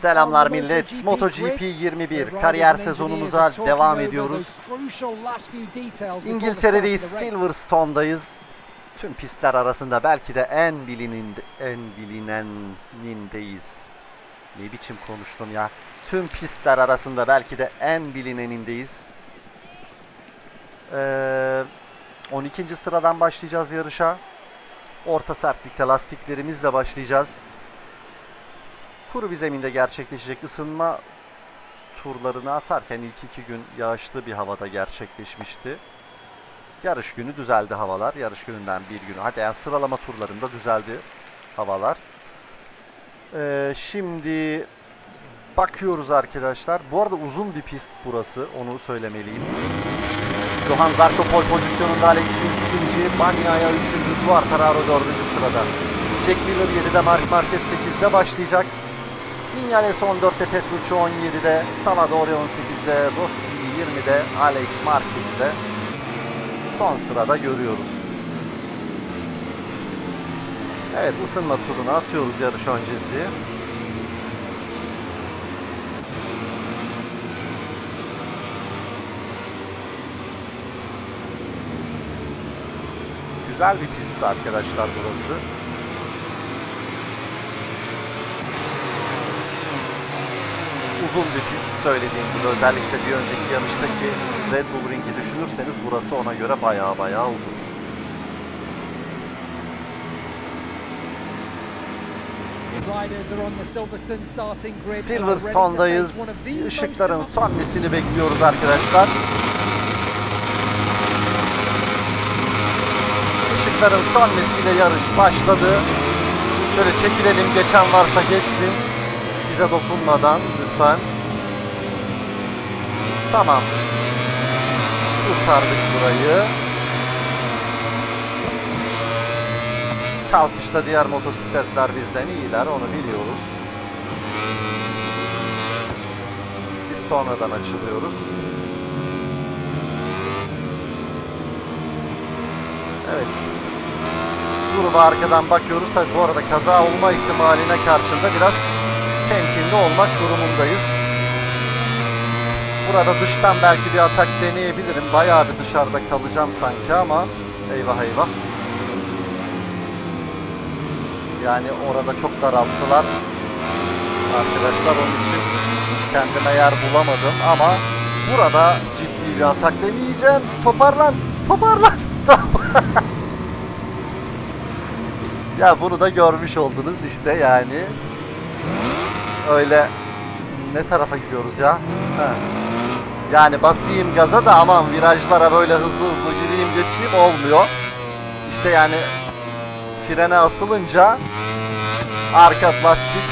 Selamlar millet. MotoGP 21 kariyer sezonumuza devam ediyoruz. İngiltere'deyiz, Silverstone'dayız. Tüm pistler arasında belki de en bilinin en bilinenindeyiz. Ne biçim konuştum ya. Tüm pistler arasında belki de en bilinenindeyiz. Ee, 12. sıradan başlayacağız yarışa. Orta sertlikte lastiklerimizle başlayacağız. Kuru bir zeminde gerçekleşecek ısınma turlarını atarken ilk iki gün yağışlı bir havada gerçekleşmişti. Yarış günü düzeldi havalar. Yarış gününden bir gün. Hadi yani sıralama turlarında düzeldi havalar. Ee, şimdi bakıyoruz arkadaşlar. Bu arada uzun bir pist burası. Onu söylemeliyim. Johan Zarco pole pozisyonunda Alex Rins ikinci. Banyaya üçüncü. Quartararo dördüncü sırada. Jack Miller 7'de Mark Marquez 8'de başlayacak. Viñales 14'te Petrucci 17'de, Salvador 18'de, Rossi 20'de, Alex Marquez'de son sırada görüyoruz. Evet ısınma turunu atıyoruz yarış öncesi. Güzel bir pist arkadaşlar burası. Uzun bir pist söylediğim gibi özellikle bir önceki yarıştaki Red Bull Ring'i düşünürseniz burası ona göre baya baya uzun. Silverstone'dayız. Işıkların sönmesini bekliyoruz arkadaşlar. Işıkların sönmesiyle yarış başladı. Şöyle çekilelim geçen varsa geçsin bize dokunmadan lütfen. Tamam. Kurtardık burayı. Kalkışta diğer motosikletler bizden iyiler onu biliyoruz. Biz sonradan açılıyoruz. Evet. Gruba arkadan bakıyoruz. Tabi bu arada kaza olma ihtimaline karşında biraz temkinli olmak durumundayız. Burada dıştan belki bir atak deneyebilirim. Bayağı bir dışarıda kalacağım sanki ama eyvah eyvah. Yani orada çok daralttılar. Arkadaşlar onun için kendime yer bulamadım ama burada ciddi bir atak deneyeceğim. Toparlan, toparlan. ya bunu da görmüş oldunuz işte yani öyle ne tarafa gidiyoruz ya? He. Yani basayım gaza da aman virajlara böyle hızlı hızlı gireyim geçeyim olmuyor. İşte yani frene asılınca arka lastik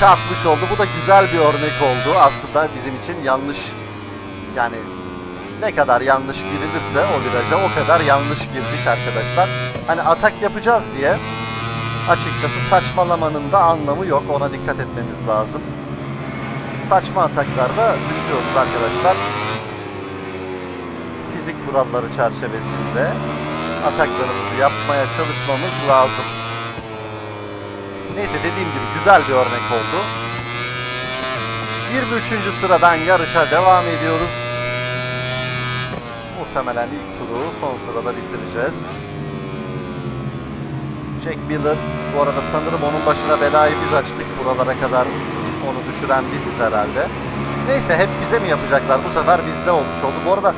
çarpmış oldu. Bu da güzel bir örnek oldu. Aslında bizim için yanlış yani ne kadar yanlış girilirse o viraja o kadar yanlış girdik arkadaşlar. Hani atak yapacağız diye açıkçası saçmalamanın da anlamı yok. Ona dikkat etmemiz lazım. Saçma ataklarda düşüyoruz arkadaşlar. Fizik kuralları çerçevesinde ataklarımızı yapmaya çalışmamız lazım. Neyse dediğim gibi güzel bir örnek oldu. 23. sıradan yarışa devam ediyoruz. Muhtemelen ilk turu son sırada bitireceğiz. Jack Miller. Bu arada sanırım onun başına belayı biz açtık buralara kadar onu düşüren biziz herhalde. Neyse hep bize mi yapacaklar? Bu sefer bizde olmuş oldu. Bu arada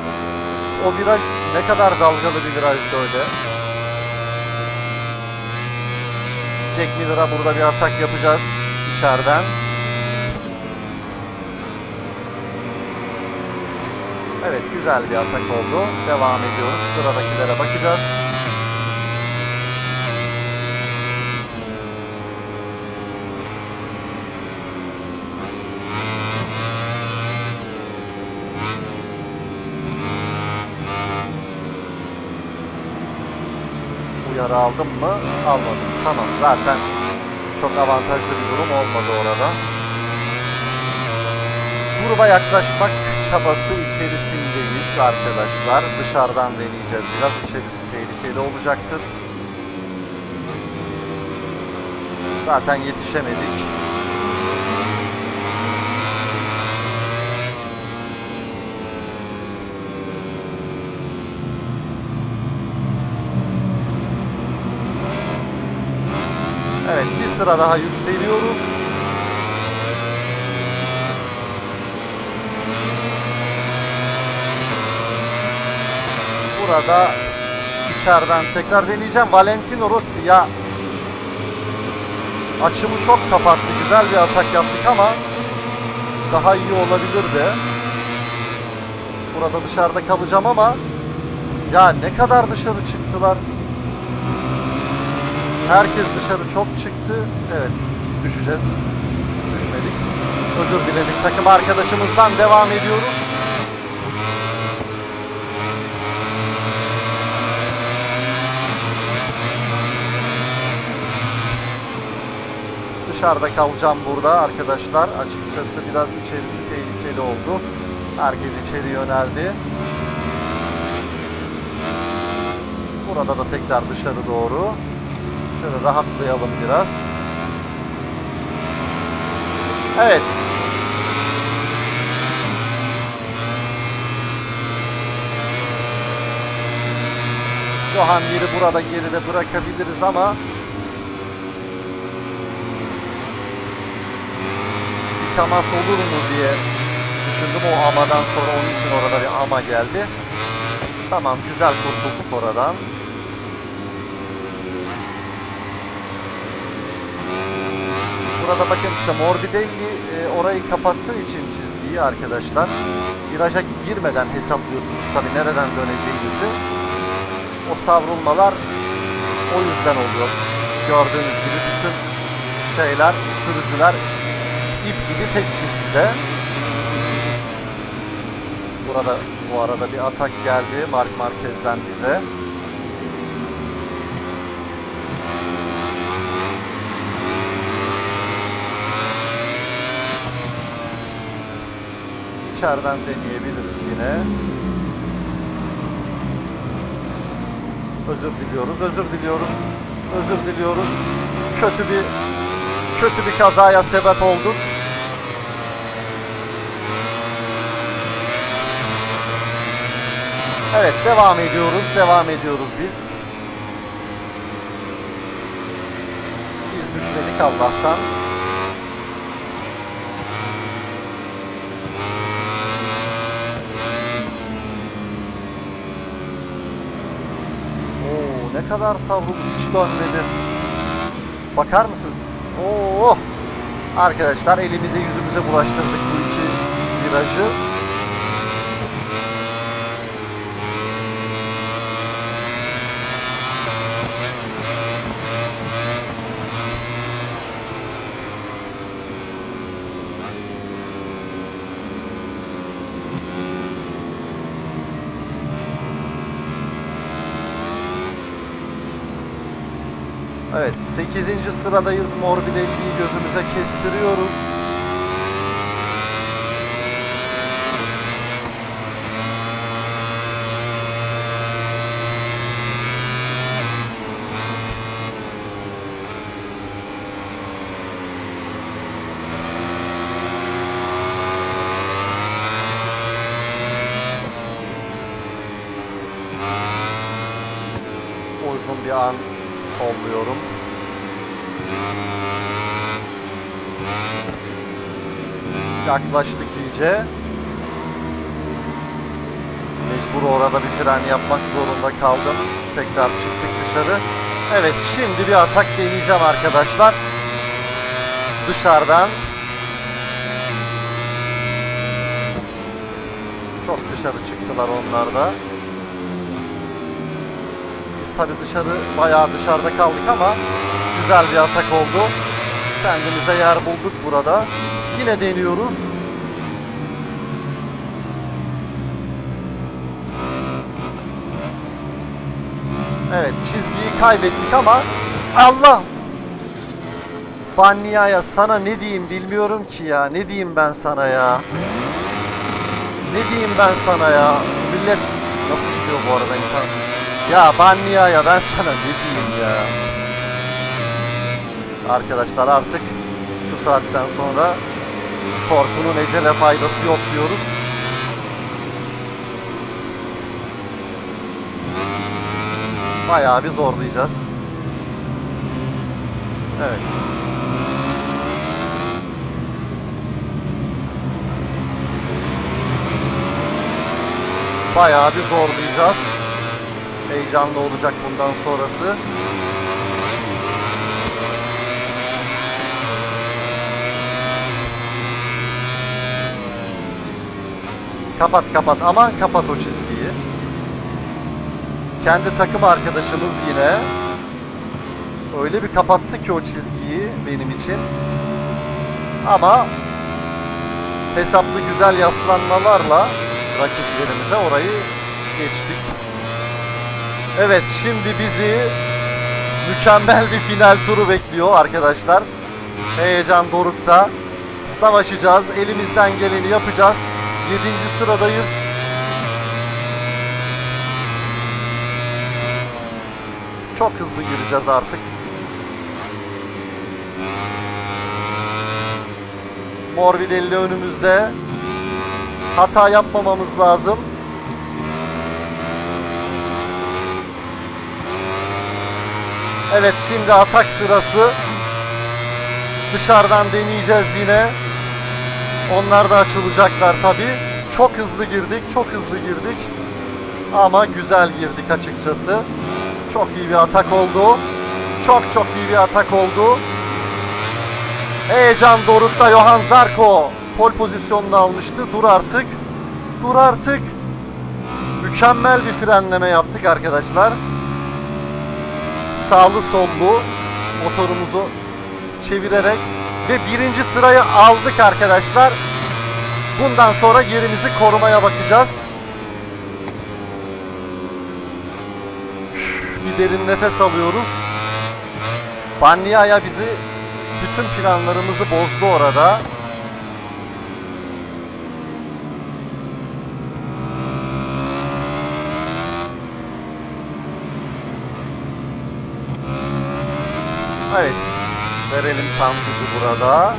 o viraj ne kadar dalgalı bir virajdı öyle. Jack Miller'a burada bir atak yapacağız içeriden. Evet güzel bir atak oldu. Devam ediyoruz. Sıradakilere bakacağız. Uyarı aldım mı? Almadım. Tamam zaten çok avantajlı bir durum olmadı orada. Gruba yaklaşmak çabası içerisindeyiz arkadaşlar. Dışarıdan deneyeceğiz. Biraz içerisi tehlikeli olacaktır. Zaten yetişemedik. Evet bir sıra daha yükseliyoruz. Burada içeriden tekrar deneyeceğim. Valentino Rossi ya açımı çok kapattı. Güzel bir atak yaptık ama daha iyi olabilirdi. Burada dışarıda kalacağım ama ya ne kadar dışarı çıktılar. Herkes dışarı çok çıktı. Evet düşeceğiz. Düşmedik. Özür diledik. Takım arkadaşımızdan devam ediyoruz. Dışarıda kalacağım burada arkadaşlar. Açıkçası biraz içerisi tehlikeli oldu. Herkes içeri yöneldi. Burada da tekrar dışarı doğru. Şöyle rahatlayalım biraz. Evet. Johan burada geride bırakabiliriz ama bir temas olur mu diye düşündüm o amadan sonra onun için orada bir ama geldi. Tamam güzel kurtulduk oradan. Burada bakın işte Morbidelli e, orayı kapattığı için çizgiyi arkadaşlar viraja girmeden hesaplıyorsunuz tabi nereden döneceğinizi. O savrulmalar o yüzden oluyor. Gördüğünüz gibi bütün şeyler, sürücüler ip gibi tek çizgide. Burada bu arada bir atak geldi Mark Marquez'den bize. İçeriden deneyebiliriz yine. Özür diliyoruz, özür diliyoruz, özür diliyoruz. Kötü bir kötü bir kazaya sebep olduk. Evet, devam ediyoruz, devam ediyoruz biz. Biz düşmedik Allah'tan. Oo, ne kadar savruldu hiç dönmedi. Bakar mısınız? Oo! Arkadaşlar elimize yüzümüze bulaştırdık bu iki virajı. Evet 8. sıradayız. Morbidelli'yi gözümüze kestiriyoruz. Uygun bir an kolluyorum. Yaklaştık iyice. Mecbur orada bir fren yapmak zorunda kaldım. Tekrar çıktık dışarı. Evet şimdi bir atak deneyeceğim arkadaşlar. Dışarıdan. Çok dışarı çıktılar onlar da. Biz tabi dışarı bayağı dışarıda kaldık ama güzel bir atak oldu. Kendimize yer bulduk burada. Yine deniyoruz. Evet çizgiyi kaybettik ama Allah! Banyaya sana ne diyeyim bilmiyorum ki ya. Ne diyeyim ben sana ya. Ne diyeyim ben sana ya. Millet nasıl gidiyor bu arada insan? Ya Banyaya ben sana ne diyeyim ya. arkadaşlar artık şu saatten sonra korkunun ecele faydası yok diyoruz. Bayağı bir zorlayacağız. Evet. Bayağı bir zorlayacağız. Heyecanlı olacak bundan sonrası. Kapat kapat aman kapat o çizgiyi. Kendi takım arkadaşımız yine öyle bir kapattı ki o çizgiyi benim için. Ama hesaplı güzel yaslanmalarla rakiplerimize orayı geçtik. Evet şimdi bizi mükemmel bir final turu bekliyor arkadaşlar. Heyecan dorukta. Savaşacağız. Elimizden geleni yapacağız. 7. sıradayız. Çok hızlı gireceğiz artık. Morbidelli önümüzde. Hata yapmamamız lazım. Evet şimdi atak sırası. Dışarıdan deneyeceğiz yine. Onlar da açılacaklar tabi. Çok hızlı girdik, çok hızlı girdik. Ama güzel girdik açıkçası. Çok iyi bir atak oldu. Çok çok iyi bir atak oldu. Heyecan dorukta Johan Zarko pol pozisyonunu almıştı. Dur artık. Dur artık. Mükemmel bir frenleme yaptık arkadaşlar. Sağlı sollu motorumuzu çevirerek ve birinci sırayı aldık arkadaşlar. Bundan sonra yerimizi korumaya bakacağız. Bir derin nefes alıyoruz. Banyaya bizi bütün planlarımızı bozdu orada. Evet. Verelim tam gücü burada.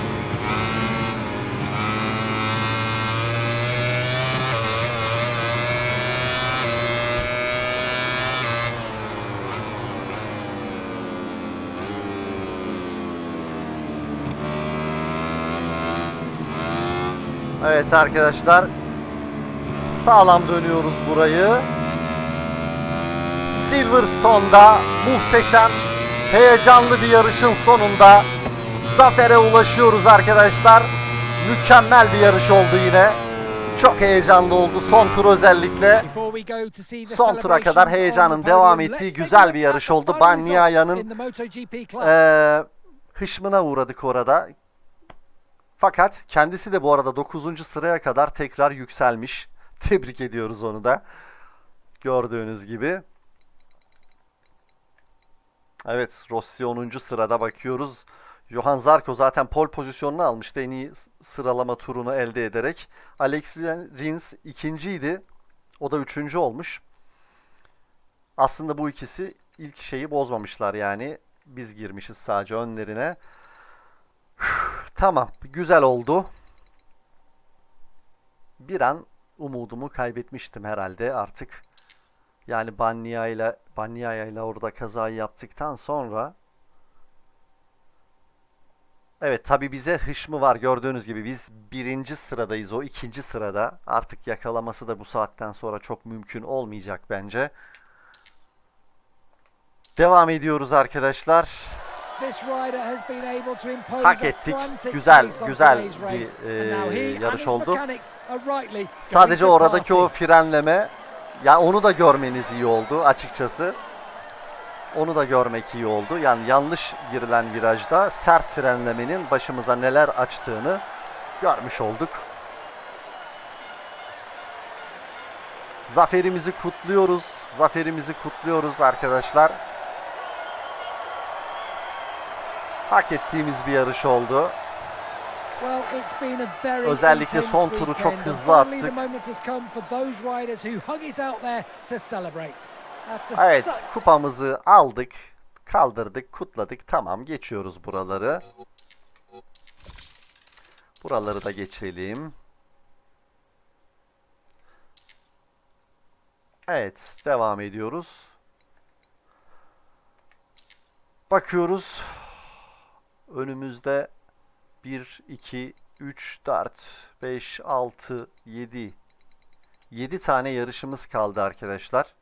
Evet arkadaşlar. Sağlam dönüyoruz burayı. Silverstone'da muhteşem, heyecanlı bir yarışın sonunda zafere ulaşıyoruz arkadaşlar. Mükemmel bir yarış oldu yine. Çok heyecanlı oldu son tur özellikle. Son tura kadar heyecanın devam ettiği güzel bir yarış oldu. Bagnaiya'nın Ee, hışmına uğradık orada. Fakat kendisi de bu arada 9. sıraya kadar tekrar yükselmiş. Tebrik ediyoruz onu da. Gördüğünüz gibi. Evet, Rossi 10. sırada bakıyoruz. Johan Zarco zaten pol pozisyonunu almıştı en iyi sıralama turunu elde ederek. Alex Rins ikinciydi. O da üçüncü olmuş. Aslında bu ikisi ilk şeyi bozmamışlar yani. Biz girmişiz sadece önlerine. Tamam, güzel oldu. Bir an umudumu kaybetmiştim herhalde artık. Yani Banniya ile Banniya ile orada kazayı yaptıktan sonra Evet tabi bize hışmı var gördüğünüz gibi biz birinci sıradayız o ikinci sırada artık yakalaması da bu saatten sonra çok mümkün olmayacak bence. Devam ediyoruz arkadaşlar. Hak ettik. Güzel, güzel bir e, yarış oldu. Sadece oradaki o frenleme ya onu da görmeniz iyi oldu açıkçası. Onu da görmek iyi oldu. Yani yanlış girilen virajda sert frenlemenin başımıza neler açtığını görmüş olduk. Zaferimizi kutluyoruz. Zaferimizi kutluyoruz arkadaşlar. Hak ettiğimiz bir yarış oldu. Özellikle son turu çok hızlı attık. Evet, kupamızı aldık. Kaldırdık, kutladık. Tamam, geçiyoruz buraları. Buraları da geçelim. Evet, devam ediyoruz. Bakıyoruz. Önümüzde 1, 2, 3, 4, 5, 6, 7. 7 tane yarışımız kaldı arkadaşlar.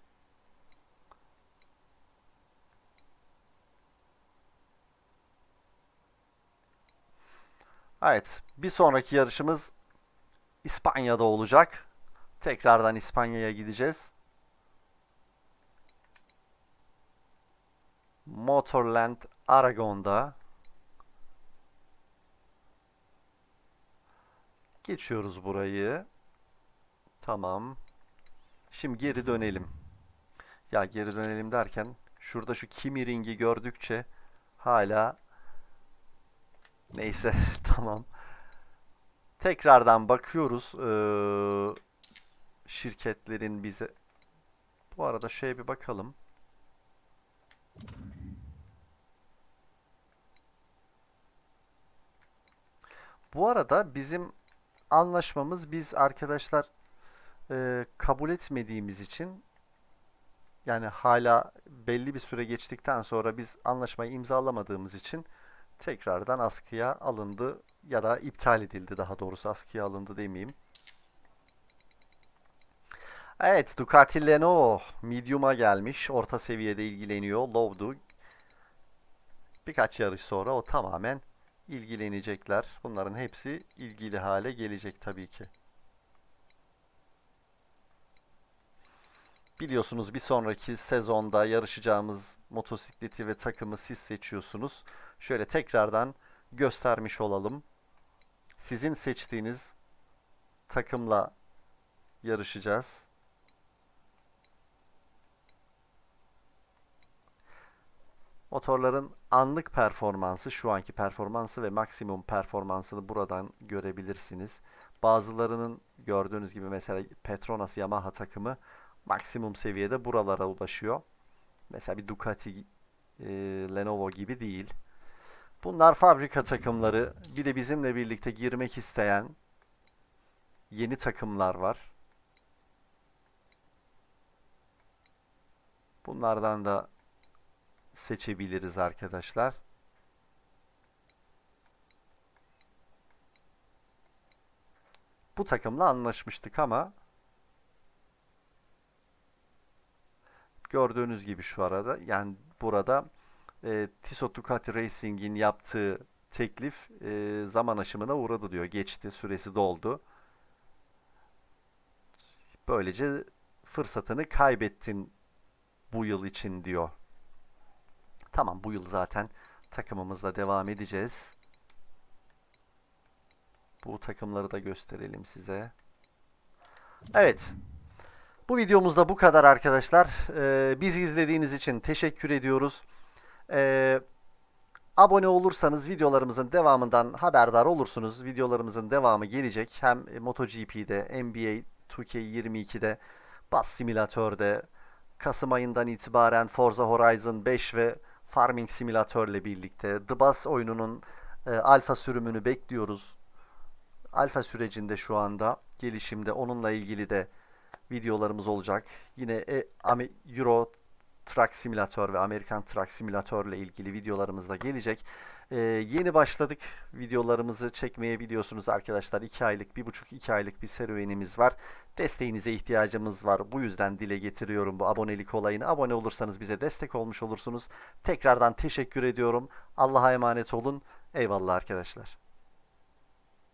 Evet, bir sonraki yarışımız İspanya'da olacak. Tekrardan İspanya'ya gideceğiz. Motorland Aragon'da. Geçiyoruz burayı. Tamam. Şimdi geri dönelim. Ya geri dönelim derken şurada şu Kimi ringi gördükçe hala neyse tamam. Tekrardan bakıyoruz eee, şirketlerin bize bu arada şeye bir bakalım. Bu arada bizim anlaşmamız biz arkadaşlar e, kabul etmediğimiz için yani hala belli bir süre geçtikten sonra biz anlaşmayı imzalamadığımız için tekrardan askıya alındı ya da iptal edildi daha doğrusu askıya alındı demeyeyim. Evet Ducati Leno medium'a gelmiş. Orta seviyede ilgileniyor. Lovdu. Birkaç yarış sonra o tamamen ilgilenecekler. Bunların hepsi ilgili hale gelecek tabii ki. Biliyorsunuz bir sonraki sezonda yarışacağımız motosikleti ve takımı siz seçiyorsunuz. Şöyle tekrardan göstermiş olalım. Sizin seçtiğiniz takımla yarışacağız. Motorların anlık performansı, şu anki performansı ve maksimum performansını buradan görebilirsiniz. Bazılarının gördüğünüz gibi mesela Petronas Yamaha takımı maksimum seviyede buralara ulaşıyor. Mesela bir Ducati, e, Lenovo gibi değil. Bunlar fabrika takımları. Bir de bizimle birlikte girmek isteyen yeni takımlar var. Bunlardan da seçebiliriz arkadaşlar. Bu takımla anlaşmıştık ama gördüğünüz gibi şu arada yani burada e, Tissot Ducati Racing'in yaptığı teklif e, zaman aşımına uğradı diyor. Geçti, süresi doldu. Böylece fırsatını kaybettin bu yıl için diyor. Tamam bu yıl zaten takımımızla devam edeceğiz. Bu takımları da gösterelim size. Evet. Bu videomuzda bu kadar arkadaşlar. Ee, bizi izlediğiniz için teşekkür ediyoruz. Ee, abone olursanız videolarımızın devamından haberdar olursunuz. Videolarımızın devamı gelecek. Hem MotoGP'de, NBA 2K22'de, Bus Simülatör'de, Kasım ayından itibaren Forza Horizon 5 ve Farming Simulator ile birlikte The Bus oyununun e, alfa sürümünü bekliyoruz. Alfa sürecinde şu anda gelişimde onunla ilgili de videolarımız olacak. Yine e, Euro Truck Simulator ve Amerikan Truck Simulator ile ilgili videolarımız da gelecek. E, yeni başladık videolarımızı çekmeye biliyorsunuz arkadaşlar. 2 aylık, 1,5-2 aylık bir serüvenimiz var. Desteğinize ihtiyacımız var. Bu yüzden dile getiriyorum bu abonelik olayını. Abone olursanız bize destek olmuş olursunuz. Tekrardan teşekkür ediyorum. Allah'a emanet olun. Eyvallah arkadaşlar.